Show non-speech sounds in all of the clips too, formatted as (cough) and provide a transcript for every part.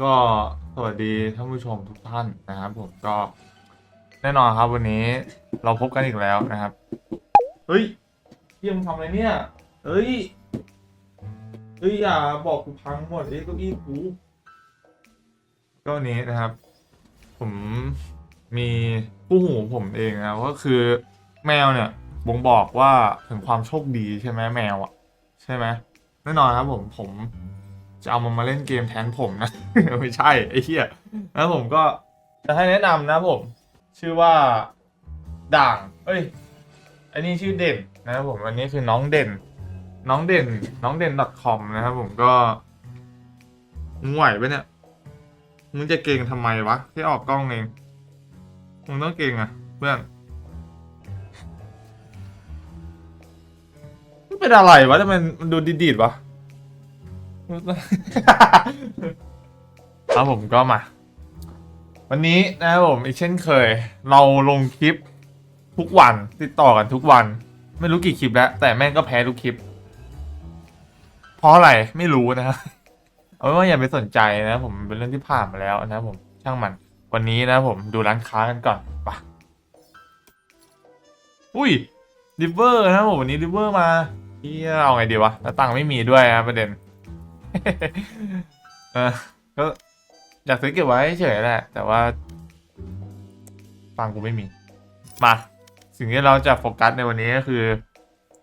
ก็สวัสดีท่านผู้ชมทุกท่านนะครับ ผมก็แน่นอนครับวันนี้เราพบกันอีกแล้วนะครับ เฮ้ยพี่มึงทำอะไรเนี่ย เฮ้ย เฮ้ยอย่าบอกกูพังหมดไอ้เก้าอี้กูก็วันนี้นะครับ ผมมีผู้หูผมเองนะก็คือแมวเนี่ยบ่งบอกว่าถึงความโชคดีใช่ไหมแมวอะ ใช่ไหมแน่นอนครับผมผม จะเอามันมาเล่นเกมแทนผมนะ ไม่ใช่ไอ้เหี้ยแล้วผมก็จะให้แนะนำนะผม ชื่อว่าด่าง เอ้ยอันนี้ชื่อเด่นนะครับผมอันนี้คือน้องเด่น น้องเด่น น้องเด่น .com นะครับผมก็มึงไหวปะเนี่ยมึงจะเก่งทำไมวะที่ออกกล้องเองมึงต้องเก่งอะเพื่อนมันเป็นอะไรวะทำไมมันดูดีดๆวะ ครับผมก็มา วันนี้นะครับผมอีกเช่นเคย เราลงคลิปทุกวันติดต่อกันทุกวัน ไม่รู้กี่คลิปแล้ว แต่แม่งก็แพ้ทุกคลิป เพราะอะไรไม่รู้นะเอาเป็นว่าอย่าไปสนใจนะผมเป็นเรื่องที่ผ่านมาแล้วนะผมช่างมันวันนี้นะผมดูร้านค้ากันก่อนไปะอุ้ยริเวอร์นะผมวันนี้ริเวอร์มาเฮียเอาไงดีวะแล้วตังค์ไม่มีด้วยนะประเด็น เออก็อยากซื้อเก็บไว้เฉยๆแหละ แต่ว่าตังค์กูไม่มี มา สิ่งที่เราจะโฟกัสในวันนี้ก็คือ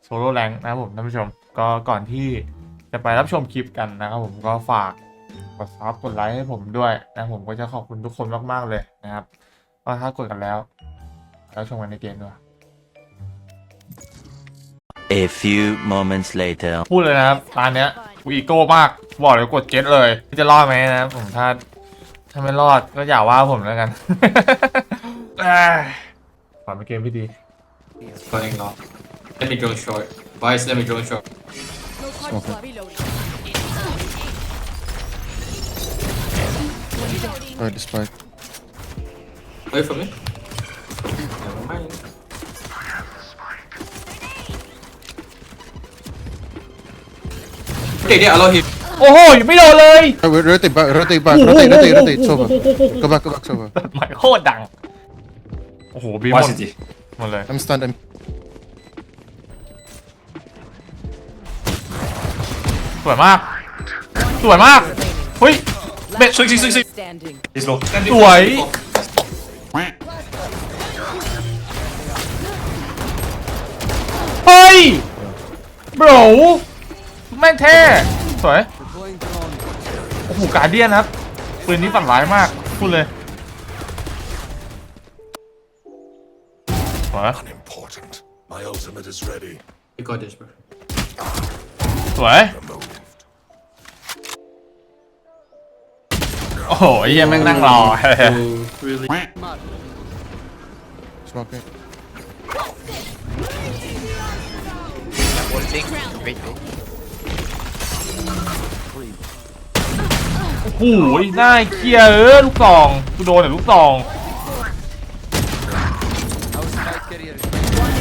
โซโล่แรงนะครับผมท่านผู้ชม ก็ก่อนที่จะไปรับชมคลิปกันนะครับผมก็ฝากกดซับกดไลค์ให้ผมด้วยนะผมก็จะขอบคุณทุกคนมาก ๆ เลยนะครับก็ถ้ากดกันแล้ว แล้วชมกันในเกมด้วย A few moments later. พูดเลยนะครับตอนเนี้ย กูอีโก้มาก บอกเลยกดเจ็ตเลยจะรอดไหมนะครับผมถ้าถ้าไม่รอดก็อย่าว่าผมแล้วกันเอ้ยขอเป็นเกมที่ดี Going long. Let me drone short. Vice, let me drone short. No time for reloading. Alright, despite. Wait for me. Okay, yeah, allow him. โอ้โหยังไม่โดนเลย Oh, wait, rotate back, rotate back, Ooh, rotate, ooh, rotate, ooh, rotate. ooh, Sober. ooh, ooh, ooh. Go back, go back, sober. หมายโคตรดัง โอ้โหบีหม One ด city. หมดเลย I'm stunned. I'm สวยมาก สวยมากเฮ้ย เบ็ด Swing, swing, swing, swing. Standing. He's low. สวย เฮ้ยโบรแม่งเท่สวยโอ้โหการเดียนครับปืนนี้ฝันร้ายมากพูดเลยสวย Unimportant. My ultimate is ready. You got this, bro. สวยโอ้โหไอ้เหี้ยังแม่งนั่งรอ Oh, really? smoking. Oh, โอ้โหหน้าเคลียร์เออลูกซองกูโดนแต่ลูกซอง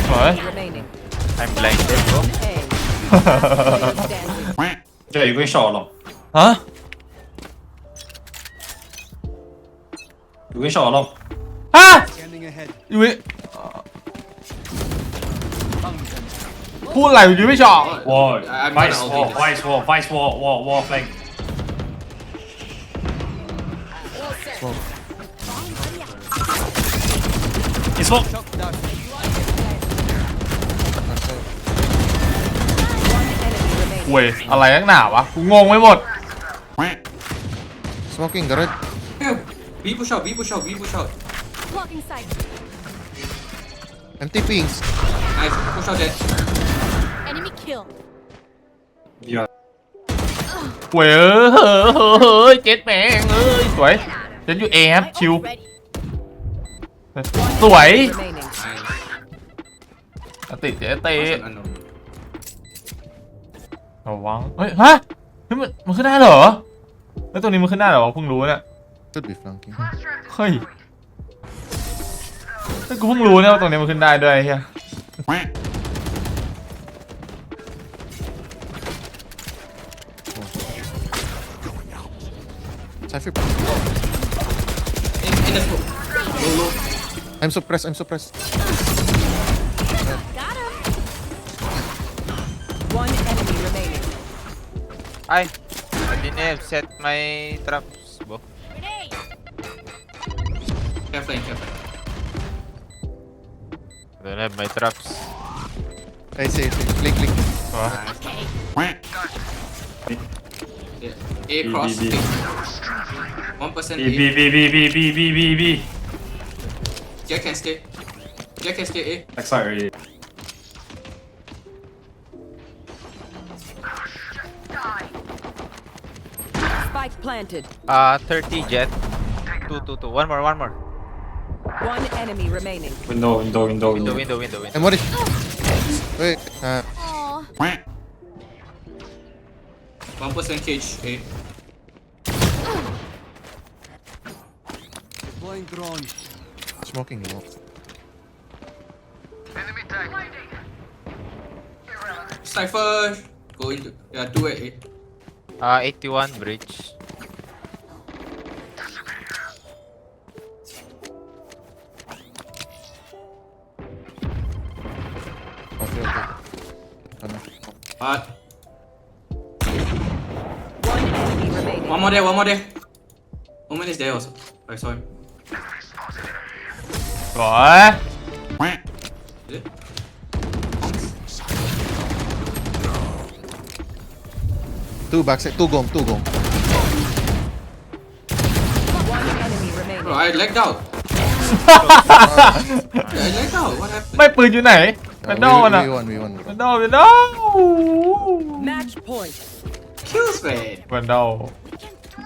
สวย Remaining. I'm playing A. Standing. Yeah, you're going short or long? ฮะ You're going short or long? ฮะอยู่วิพูดอะไรอยู่ไม่ชอบ Wall. I'm Vice gonna wall, ulti this. vice wall, vice wall, wall, wall flank. Smoke. เว้ยอะไรนักหนาวะกูงงไปหมด Smoking, the red. Yeah, B push out, B push out, B push out. Blocking sight. I'm TPing. Nice, push out there. Enemy kill. Yeah. เว้ยเฮ้ยเฮ้ยเฮ้ยเจ็ดแมงเอ้ยสวย เจ็ดอยู่เอครับ ชิว Ready. สวย Remaining. Nice. ติเจ๊เตะ What's an unknown? ระวังเฮ้ย ฮะเฮ้ยมันมันขึ้นได้เหรอ แล้วตรงนี้มันขึ้นได้เหรอวะเพิ่งรู้เนี่ย Should be flanking. เฮ้ยเฮ้ยกูเพิ่งรู้เนี่ยว่าตรงนี้มันขึ้นได้ด้วยเฮีย Going out. Cypher. let's go. Low, low. I'm suppressed, I'm suppressed. Got him. One enemy remaining. Ay, hindi na set my traps, bo. Grenade. Kaya flying, kaya flying. I don't my traps. I see, I see. Click, click. Oh. Ah. Okay. Yeah. A cross. B, B, B. One person B, A. B, B, B, B, B, B, B, B. Jack can stay. Jack can stay A. Backside already. Spike planted. Uh, 30 jet. 2, 2, 2. One more, one more. One enemy remaining. Window, window, window, Window, window. window, window, window. I'm. Wait. Uh, 1% HP. Eh? Deploying drone. Smoking wall. Enemy tag. Cypher going to yeah, two at eight. Uh ah, eighty one bridge. Okay, okay. Hot. one more there, one more there. Woman is there also. I saw him. สวย Is it? Two backside. Two gong. Two gong. One enemy remaining. Bro, I lagged out. (laughs) yeah, I lagged out. What happened? ไม่ปืนอยู่ไหน Uh, แมนดอลมันอะ we, we won. We won. แม Bro. นดอลแมนดอล Match point. Kills, man. แมนดอ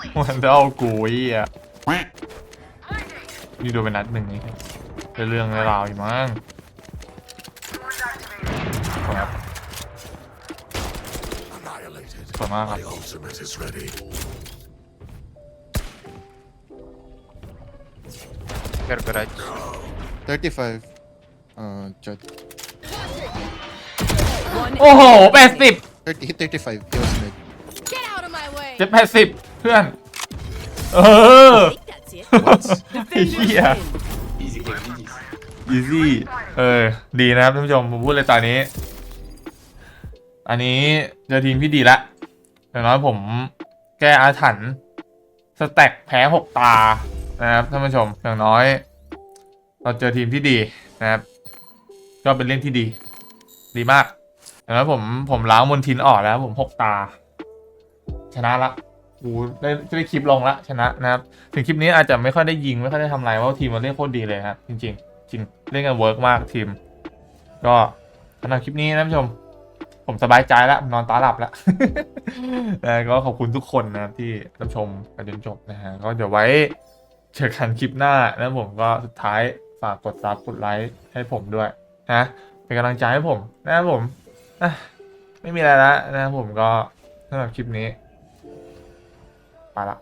ลแมนดอลกูไอ้เหี้ยนี่ดูเป็นนัดหนึ่งนี่เป็นเรื่องราวอยู่มั้งครับ Annihilated. สวยมากครับ My ultimate is ready. Car garage. 35. Uh, Chad. One โอ้โหแปดสิบ 30, hit 35. He was mid. Get out of my way. เจ็ดแปดสิบ เพื่อน เออ I think that's it. ไอ้เหี้ย Easy game, easy. อีซี่เออ ดีนะครับท่านผู้ชม ผมพูดเลยตอนนี้ อันนี้เจอทีมที่ดีละอย่างน้อยผมแก้อาถรรพ์สแต็กแพ้หกตา นะครับท่านผู้ชม อย่างน้อย เราเจอทีมที่ดีนะครับ ก็เป็นเรื่องที่ดี ดีมาก อย่างน้อยผมผมล้างมนทินออกแล้ว ผมหกตา ชนะละ กูได้จะได้คลิปลงละชนะนะครับ ถึงคลิปนี้อาจจะไม่ค่อยได้ยิงไม่ค่อยได้ทำอะไรเพราะว่าทีมมันเล่นโคตรดีเลยครับจริงๆ จริงเล่นกันเวิร์กมากทีม ก็สำหรับคลิปนี้นะท่านผู้ชม ผมสบายใจแล้วนอนตาหลับแล้ว นะก็ขอบคุณทุกคนนะครับที่รับชมกันจนจบนะฮะก็เดี๋ยวไว้เจอกันคลิปหน้าแล้วผมก็สุดท้ายฝากกดซับกดไลค์ให้ผมด้วยนะเป็นกำลังใจให้ผมนะครับผมอะไม่มีอะไรแล้วนะครับผมก็สำหรับคลิปนี้ ไปละ